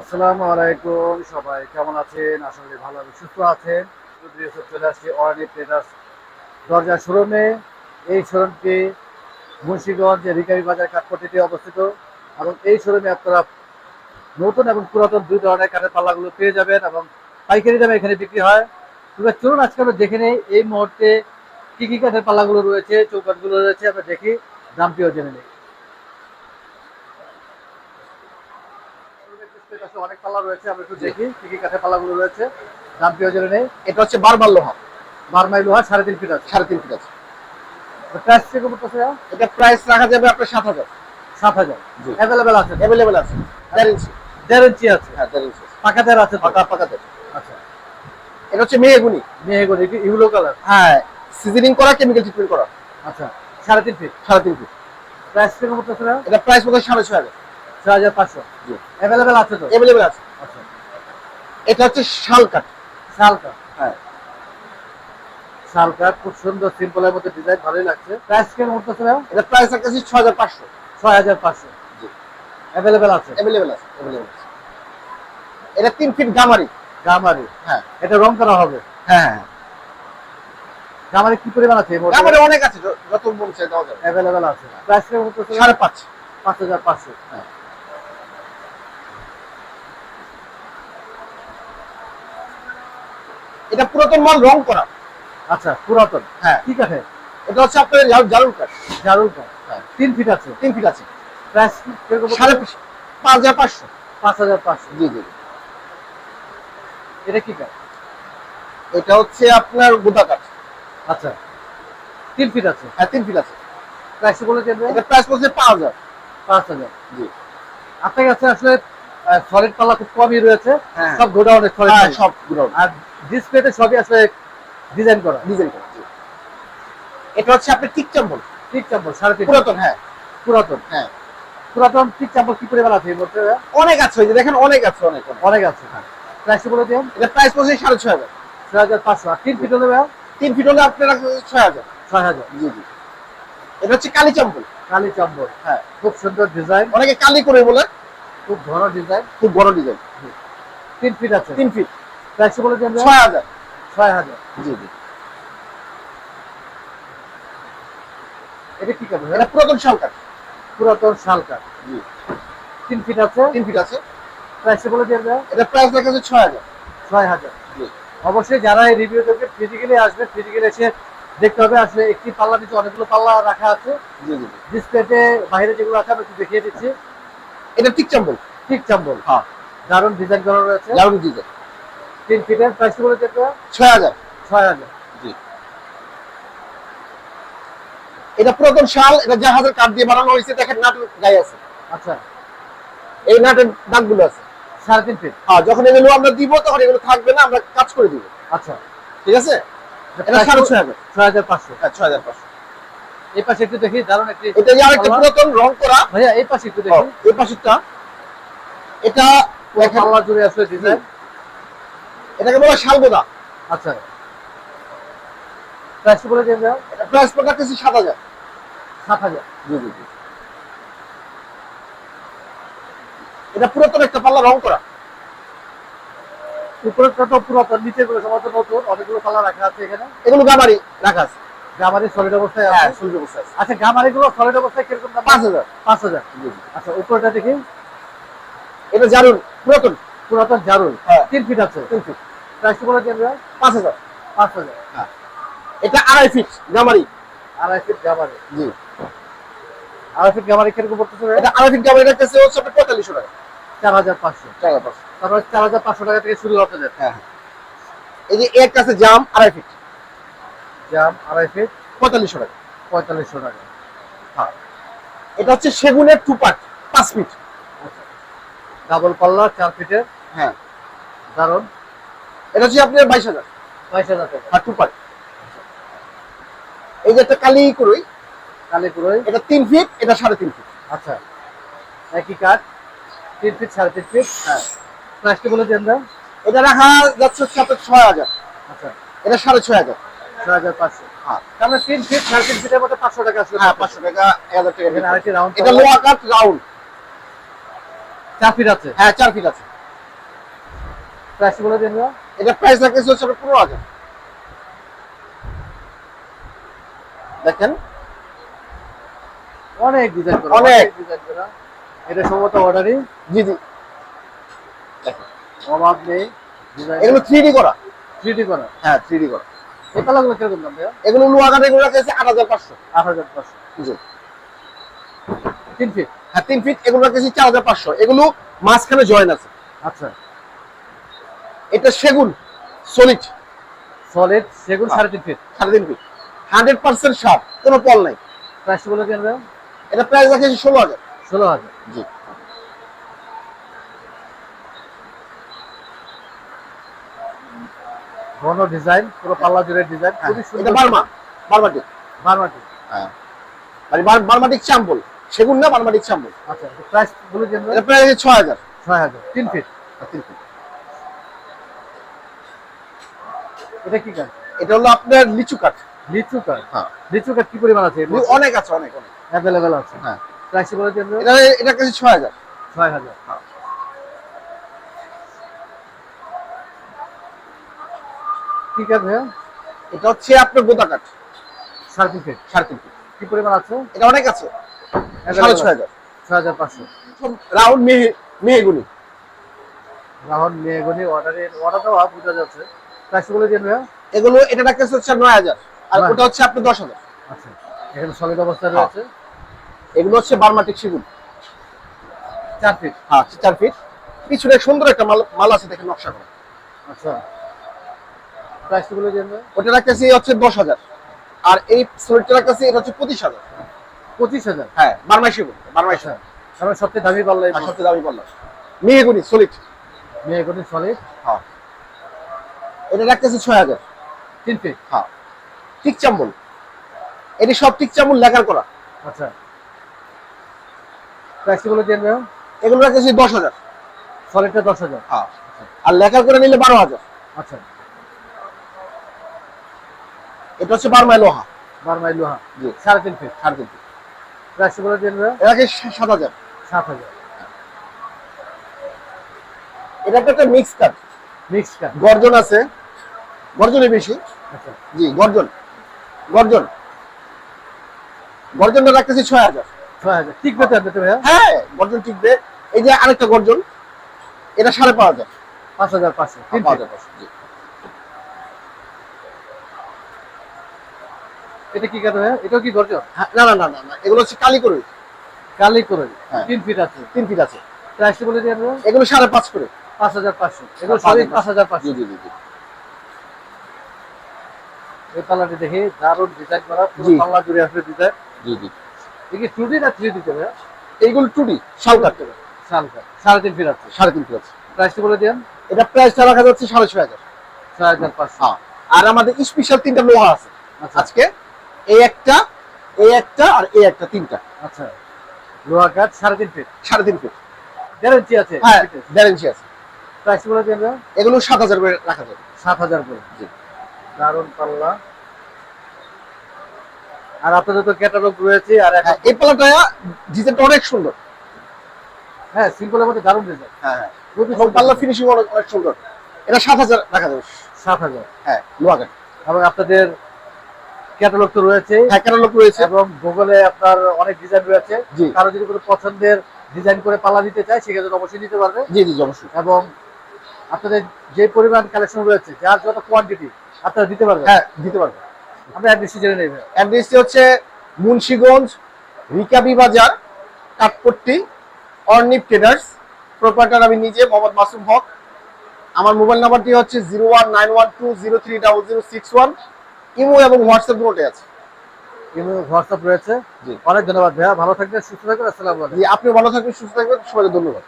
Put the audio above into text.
আসসালামু আলাইকুম সবাই, কেমন আছেন? আসলে ভালো সুস্থ আছেন। চলে আসছি অরণি ট্রেডার্স দরজা শোরুমে। এই শোরুমটি মুন্সিগঞ্জ রিকাবি বাজার কাঠপট্টিতে অবস্থিত। এবং এই শোরুমে আপনারা নতুন এবং পুরাতন দুই ধরনের কাঠের পাল্লাগুলো পেয়ে যাবেন এবং পাইকারি দামে এখানে বিক্রি হয়। তবে চলুন, আজকে আমরা দেখে নেই এই মুহূর্তে কি কি কাঠের পাল্লাগুলো রয়েছে, চৌকাঠগুলো রয়েছে, আমরা দেখি, দামটিও জেনে নেই। অনেক পাল্লা রয়েছে আমরা একটু দেখি কি কি কাঠের পাল্লাগুলো রয়েছে। দামটিও জেনে নেই। এটা হচ্ছে বারবার লোহা। বারমাই লোহা সাড়ে তিন ফিট আছে। সাড়ে তিন ফিট আছে। প্রাইস থেকে পড়তেছে এটা প্রাইস রাখা যাবে আপনার সাত হাজার। সাত হাজার। অ্যাভেলেবেল আছে অ্যাভেলেবেল আছে। দেড় ইঞ্চি দেড় ইঞ্চি আছে? হ্যাঁ দেড় ইঞ্চি আছে। পাকা দেড় আছে তো? পাকা পাকাতে আচ্ছা। এটা হচ্ছে মেহেগুন। ইউলো কালার হ্যাঁ সিজনিং করা কেমিক্যাল ট্রিটমেন্ট করা। আচ্ছা সাড়ে তিন ফিট? সাড়ে তিন ফিট। প্রাইস থেকে পড়তেছে এটা প্রাইস মতো সাড়ে ছয় হাজার। ছয় হাজার পাঁচশো। জি। অ্যাভেলেবেল আছে তো? অ্যাভেলেবেল আছে। আচ্ছা। এটা হচ্ছে শাল কাঠ। শালকা হ্যাঁ। শালকা খুব সুন্দর সিম্পলের মধ্যে ডিজাইন ভালোই লাগছে। প্রাইস কেমন পড়তেছে এটা প্রাইস ছয় হাজার পাঁচশো। জি। অ্যাভেলেবেল আছে? অ্যাভেলেবেল আছে অ্যাভেলেবেল আছে। এটা তিন ফিট গামারি। গামারি? হ্যাঁ। এটা রং করা হবে? হ্যাঁ হ্যাঁ গামারি কি পরিমাণ আছে গামারি অনেক আছে যত মন চাই দেওয়া যাবে। অ্যাভেলেবেল আছে। প্রাইস পাঁচ হাজার পাঁচশো। হ্যাঁ। এটা পুরাতন মাল রং করা। আচ্ছা পুরাতন। হ্যাঁ। ঠিক আছে। এটা হচ্ছে আপনার জারুল কাঠ। জারুল কাঠ। হ্যাঁ। তিন ফিট আছে? তিন ফিট আছে। প্রাইস সাড়ে পাঁচ হাজার পাঁচশো। পাঁচ হাজার পাঁচশো। জি জি। এটা কি কাঠ? এটা হচ্ছে আপনার গোদা কাঠ। আচ্ছা। তিন ফিট আছে? হ্যাঁ তিন ফিট আছে। প্রাইস বলে দেবে এটা প্রাইস পড়ছে পাঁচ হাজার। পাঁচ হাজার। জি। আপনার কাছে আসলে সলিড পাল্লা খুব কমই রয়েছে। হ্যাঁ। সব গোডাউনে সলিড হ্যাঁ সব গোডাউন। আর ডিসপ্লেতে সবই আসলে ডিজাইন করা। ডিজাইন করা এটা হচ্ছে আপনার টিক চাম্বল? ঠিক চাম্বল সাড়ে তিন পুরাতন হ্যাঁ। পুরাতন। হ্যাঁ। পুরাতন ঠিক চাম্বল কি পরিমাণ আছে এই মুহূর্তে অনেক আছে ওই যে দেখেন অনেক আছে অনেক অনেক। অনেক আছে প্রাইস বলে দিন এটা প্রাইস পড়ছে সাড়ে ছয় হাজার। ছয় হাজার পাঁচশো। আর তিন ফিট হলে তিন ফিট হলে আপনার ছয় হাজার। ছয় হাজার। জি জি। এটা হচ্ছে কালি চাম্বল। কালি চাম্বল। হ্যাঁ। খুব সুন্দর ডিজাইন অনেকে কালি করে বলে। খুব ঘন ডিজাইন খুব বড় ডিজাইন তিন ফিট আছে। তিন ফিট প্রাইস বলে দিন ছয় হাজার। ছয় হাজার। জি জি। এটা কি কাঠ এটা পুরাতন শাল কাঠ। পুরাতন শাল কাঠ। জি। তিন ফিট আছে? তিন ফিট আছে। প্রাইস বলে দিন এটা প্রাইস দেখা যাচ্ছে ছয় হাজার। ছয় হাজার। জি। অবশ্যই যারা এই রিভিউ দেখবে ফিজিক্যালি আসবে ফিজিক্যালি এসে দেখতে হবে। আসলে একটি পাল্লা নিচে অনেকগুলো পাল্লা রাখা আছে। ডিসপ্লেতে বাইরে যেগুলো আছে আমি একটু দেখিয়ে দিচ্ছি। এটা টিক চাম্বল ঠিক চাম্বল। হ্যাঁ। দারুণ ডিজাইন করা রয়েছে। লাউডি ডিজাইন তিন ফিটের প্রাইস বলে দেখবে ছয় হাজার। ছয় হাজার। জি। এটা পুরাতন শাল এটা জাহাজের কাঠ দিয়ে বানানো হয়েছে দেখেন নাটের গায়ে আছে। আচ্ছা। এই নাটের দাগগুলো আছে। সাড়ে তিন ফিট? হ্যাঁ যখন এগুলো আমরা দিব তখন এগুলো থাকবে না আমরা কাজ করে দিব। আচ্ছা। ঠিক আছে? এটা সাড়ে ছয় হাজার। ছয় হাজার পাঁচশো। হ্যাঁ ছয় হাজার পাঁচশো। এই পাশে একটু দেখি দারুণ একটি এটা আরেকটা পুরাতন রং করা। ভাইয়া এই পাশে একটু দেখি। এই পাশেরটা। এটা পাল্লা জুড়ে আসলে ডিজাইন এটাকে বলা শালগোদা। আচ্ছা। প্রাইস বলে দেবে এটা প্রাইস পড়ে রাখতেছি সাত হাজার। সাত হাজার। জি জি জি। এটা পুরাতন একটা পাল্লা রং করা। উপরেরটা তো পুরাতন নিচে গুলো সমস্ত নতুন অনেকগুলো পাল্লা রাখা আছে এখানে। এগুলো গামারি। রাখা আছে। গামারি সলিড অবস্থায় হ্যাঁ আছে সূর্য বসে আছে। আচ্ছা গামারি গুলো সলিড অবস্থায় কীরকম? দাম পাঁচ হাজার। পাঁচ হাজার। জি জি। আচ্ছা উপরটা দেখি। এটা জারুল পুরাতন। পুরাতন জারুল। হ্যাঁ। তিন ফিট আছে। তিন ফিট প্রাইস বলে পাঁচ হাজার। পাঁচ হাজার। এটা আড়াই ফিট গামারি। আড়াই ফিট গামারি। জি। আড়াই ফিট গামারি কীরকম পড়তেছে এটা আড়াই ফিট গামারি রাখতেছে হচ্ছে আপনার পঁয়তাল্লিশশো টাকা। চার হাজার পাঁচশো। চার হাজার পাঁচশো। তারপর চার হাজার পাঁচশো টাকা থেকে শুরু হতে যায় হ্যাঁ হ্যাঁ। এই যে এক আছে জাম আড়াই ফিট জাম আড়াই ফিট পঁয়তাল্লিশশো টাকা। পঁয়তাল্লিশশো টাকা। হ্যাঁ। এটা হচ্ছে সেগুনের টু পার্ট পাঁচ ফিট ডাবল পাল্লা চার ফিটের হ্যাঁ। দারুণ এটা হচ্ছে আপনার বাইশ হাজার। বাইশ হাজার টাকা। আর টু পার্ট এই যে একটা কালি করই কালীপুরই এটা তিন ফিট এটা সাড়ে তিন ফিট আচ্ছা। একই কাঠ তিন ফিট সাড়ে তিন ফিট হ্যাঁ। বলে দেন দাম। এটা রাখা যাচ্ছে হচ্ছে আপনার ছয় হাজার। আচ্ছা। এটা সাড়ে ছয় হাজার। ছয় হাজার পাঁচশো। হ্যাঁ। তাহলে তিন ফিট সাড়ে তিন ফিটের মধ্যে পাঁচশো টাকা আসলে হ্যাঁ পাঁচশো টাকা এক হাজার টাকা আরেকটি রাউন্ড এটা লোহা কাঠ রাউন্ড চার ফিট আছে? হ্যাঁ চার ফিট আছে। প্রাইস বলে দিন এটা প্রাইস রাখতেছে হচ্ছে পনেরো হাজার। দেখেন। অনেক ডিজাইন করা অনেক। ডিজাইন করা। এটা সম্ভবত অর্ডারই জি জি। অভাব নেই। এগুলো থ্রি ডি করা। থ্রি ডি করা। হ্যাঁ থ্রি ডি করা। এই কালারগুলো কীরকম দাম ভাইয়া? এগুলো লোয়া এগুলো রাখতেছে আট হাজার পাঁচশো। আট হাজার পাঁচশো। জি। তিন ফিট হ্যাঁ তিন ফিট এগুলো রাখতেছি চার হাজার পাঁচশো। এগুলো মাঝখানে জয়েন আছে। আচ্ছা। এটা সেগুন সলিড সলিড সেগুন সাড়ে তিন ফিট সাড়ে তিন ফিট হান্ড্রেড পার্সেন্ট শার্প কোনো পল নাই। প্রাইস বলে দিন এটা প্রাইস ষোলো হাজার। ষোলো হাজার। জি। ঘন ডিজাইন পুরো পাল্লা জুড়ে ডিজাইন খুবই হ্যাঁ, এটা সুন্দর বার্মা বার্মাটিক বারমাটি। হ্যাঁ। মানে বার্মাটিক চাম্বল সেগুন না বার্মাটিক চাম্বল আচ্ছা প্রাইস বলে দিন এটা প্রাইস ছয় হাজার। ছয় তিন ফিট তিন ফিট এটা কি কাজ এটা হলো আপনার লিচু কাঠ। লিচু কাঠ? হ্যাঁ। লিচু কাঠ কি পরিমাণ আছে অনেক আছে অনেক অনেক। অ্যাভেলেবেল আছে। হ্যাঁ। প্রাইস বলে দিন এটা এটা কাছে ছয় হাজার। ছয় হাজার। হ্যাঁ। কি কাজ ভাইয়া এটা হচ্ছে আপনার গোদা কাঠ। তিন ফিট তিন ফিট কি পরিমাণ আছে? এটা অনেক আছে। সাড়ে ছয় হাজার। ছয় হাজার পাঁচশো। রাউন্ড মেহে মেহেগুনি। মেয়েগুনি অর্ডারের অর্ডার দেওয়া বোঝা যাচ্ছে। প্রাইস বলে দিন ভাইয়া এগুলো এটা রাখতেছে হচ্ছে নয় হাজার। আর ওটা হচ্ছে আপনার দশ হাজার। আচ্ছা। এখানে সলিড অবস্থায় হ্যাঁ। রয়েছে। এগুলো হচ্ছে বার্মাটিক সেগুন। চার ফিট হ্যাঁ চার ফিট পিছনে সুন্দর একটা মাল মাল আছে দেখেন নকশা করা। আচ্ছা। ওটা রাখতেছি হচ্ছে দশ হাজার। আর এই সোয়েটটা রাখতেছি এটা হচ্ছে পঁচিশ হাজার। পঁচিশ হাজার? হ্যাঁ আচ্ছা। সবচেয়ে দামি পাল্লাই দামি মেহেগুনি সলিড সলিড হ্যাঁ। এটা রাখতেছি ছয় হাজার। তিন ফিট হ্যাঁ। টিক চাম্বল এটি সব টিক চাম্বল লেখার করা। আচ্ছা। প্রাইস বলে দিন এগুলো রাখতেছি দশ হাজার। সলিডটা দশ হাজার। হ্যাঁ। আর লেখার করে নিলে বারো হাজার। আচ্ছা। এটা হচ্ছে বারমাই লোহা। বারমাই লোহা। জি। সাড়ে তিন ফিট। সাড়ে তিন ফিট। প্রাইস বলে দিন এটাকে সাত হাজার। সাত হাজার। এটা একটা মিক্স কাঠ মিক্স কাঠ গর্জন আছে। গর্জনে বেশি। আচ্ছা। জি গর্জন। গর্জন। গর্জনটা রাখতেছি ছয় হাজার। ছয় হাজার। হবে তো ভাইয়া? হ্যাঁ গর্জন টিকবে। এই যে আরেকটা গর্জন এটা সাড়ে পাঁচ হাজার। পাঁচ হাজার পাঁচশো। তিন পাঁচ হাজার পাঁচশো, জি। এটা কি ভাইয়া? এটাও কি গর্জন হ্যাঁ, না না না না এগুলো হচ্ছে কালি কালি হ্যাঁ। তিন ফিট আছে। তিন ফিট আছে। প্রাইস বলে দিন এগুলো সাড়ে পাঁচ করে। পাঁচ হাজার পাঁচশো। এগুলো পাঁচ। সবই পাঁচ হাজার পাঁচশো। জি জি জি জি। এই পাল্লাটি দেখি দারুণ ডিজাইন করা পুরো পাল্লা জুড়ে আসবে ডিজাইন জি জি। দেখি টু ডি না থ্রি দিতে ভাইয়া? এইগুলো টুডি সাড়ে তিন ফিট আছে। সাড়ে তিন ফিট আছে। প্রাইসটি বলে দিন এটা প্রাইসটা রাখা যাচ্ছে সাড়ে ছয় হাজার। ছয় হাজার পাঁচশো। হ্যাঁ। আর আমাদের স্পেশাল তিনটা লোহা আছে। আচ্ছা। আজকে এই একটা এই একটা আর এই একটা তিনটা। আচ্ছা। লোহা কাঠ সাড়ে তিন ফিট সাড়ে তিন ফিট গ্যারেন্টি আছে? হ্যাঁ গ্যারেন্টি আছে। প্রাইস বলে দিন। এগুলো সাত হাজার করে রাখা যাবে। সাত হাজার করে। জি। দারুণ পাল্লা। আর আপনাদের তো ক্যাটালগ রয়েছে আর হ্যাঁ এই পালাটা ডিজাইনটা অনেক সুন্দর। হ্যাঁ সিম্পলের মধ্যে দারুণ ডিজাইন হ্যাঁ হ্যাঁ। পাল্লা ফিনিশিং অনেক অনেক সুন্দর। এটা সাত হাজার রাখা যাবে। সাত হাজার। হ্যাঁ লোহা কাঠ এবং আপনাদের ক্যাটালগ তো রয়েছে। হ্যাঁ ক্যাটালগ রয়েছে। এবং গুগলে আপনার অনেক ডিজাইন রয়েছে। কারও যদি কোনো পছন্দের ডিজাইন করে পাল্লা দিতে চায় সেক্ষেত্রে অবশ্যই নিতে পারবে। জি জি অবশ্যই। এবং আপনাদের যে পরিমাণ কালেকশন রয়েছে যার যত কোয়ান্টিটি আপনারা দিতে পারবেন? হ্যাঁ দিতে পারবে আমরা অ্যাড্রেসটি জেনে নেবেন অ্যাড্রেসটি হচ্ছে মুন্সিগঞ্জ রিকাবি বাজার কাঠপট্টি অর্নিপ ট্রেডার্স। প্রোপাইটার আমি নিজে মোহাম্মদ মাসুম হক। আমার মোবাইল নাম্বারটি হচ্ছে zero one nine one two zero three double zero six one. Imo এবং হোয়াটসঅ্যাপ দুটোই আছে। ইমো হোয়াটসঅ্যাপ রয়েছে। জি। অনেক ধন্যবাদ ভাইয়া। ভালো থাকবেন সুস্থ থাকবেন। আসসালামু আলাইকুম। জি আপনি ভালো থাকবেন সুস্থ থাকবেন। সবাইকে ধন্যবাদ।